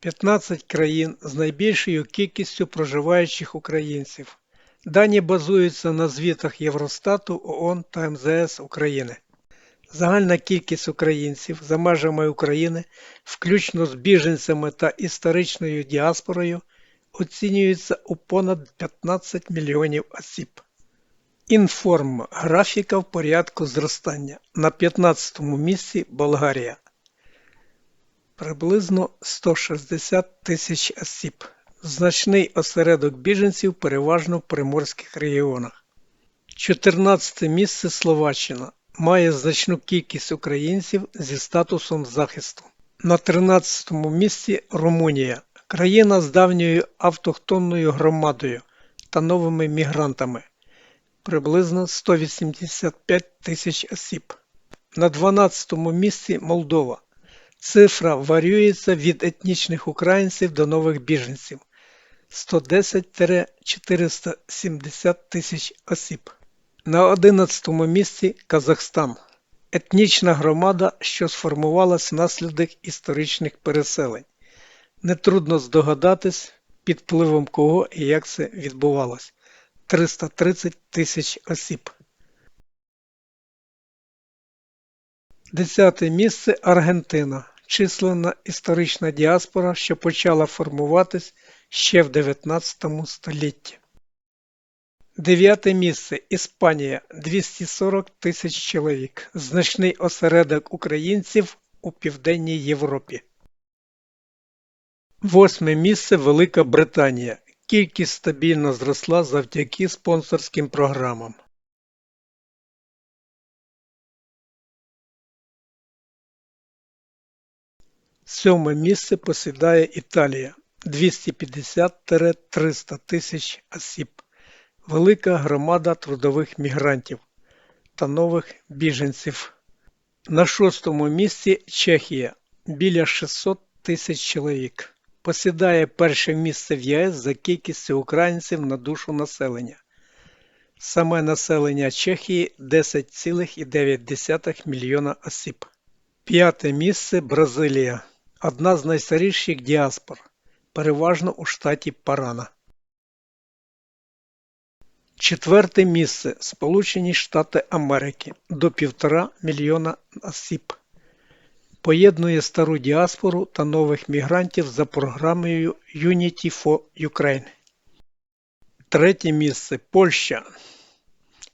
15 країн з найбільшою кількістю проживаючих українців. Дані базуються на звітах Євростату, ООН та МЗС України. Загальна кількість українців за межами України, включно з біженцями та історичною діаспорою, оцінюється у понад 15 мільйонів осіб. Інформ. Графіка в порядку зростання. На 15 му місці Болгарія. Приблизно 160 тисяч осіб. Значний осередок біженців переважно в приморських регіонах. 14 місце Словаччина. Має значну кількість українців зі статусом захисту. На 13 місці Румунія. Країна з давньою автохтонною громадою та новими мігрантами. Приблизно 185 тисяч осіб. На 12 місці Молдова. Цифра варюється від етнічних українців до нових біженців 110-470 тисяч осіб. На 11 місці Казахстан. Етнічна громада, що сформувалась внаслідок історичних переселень. Нетрудно здогадатись, під впливом кого і як це відбувалось. 330 тисяч осіб. Десяте місце Аргентина. Численна історична діаспора, що почала формуватись ще в 19 столітті. Дев'яте місце Іспанія 240 тисяч чоловік. Значний осередок українців у Південній Європі. Восьме місце Велика Британія. Кількість стабільно зросла завдяки спонсорським програмам. Сьоме місце посідає Італія 250-300 тисяч осіб. Велика громада трудових мігрантів та нових біженців. На шостому місці Чехія біля 600 тисяч чоловік. Посідає перше місце в ЄС за кількістю українців на душу населення. Саме населення Чехії 10,9 мільйона осіб. П'яте місце Бразилія. Одна з найстаріших діаспор, переважно у штаті Парана. Четверте місце Сполучені Штати Америки до півтора мільйона осіб. Поєднує стару діаспору та нових мігрантів за програмою Unity for Ukraine. Третє місце Польща.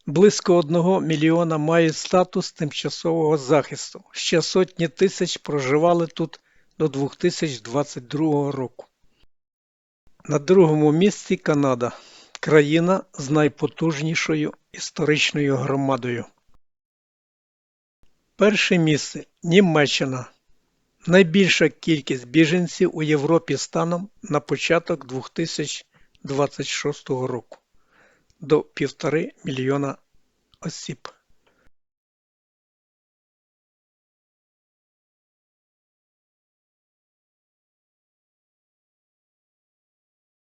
Близько одного мільйона мають статус тимчасового захисту. Ще сотні тисяч проживали тут до 2022 року. На другому місці Канада. Країна з найпотужнішою історичною громадою. Перше місце Німеччина. Найбільша кількість біженців у Європі станом на початок 2026 року до 1,5 мільйона осіб.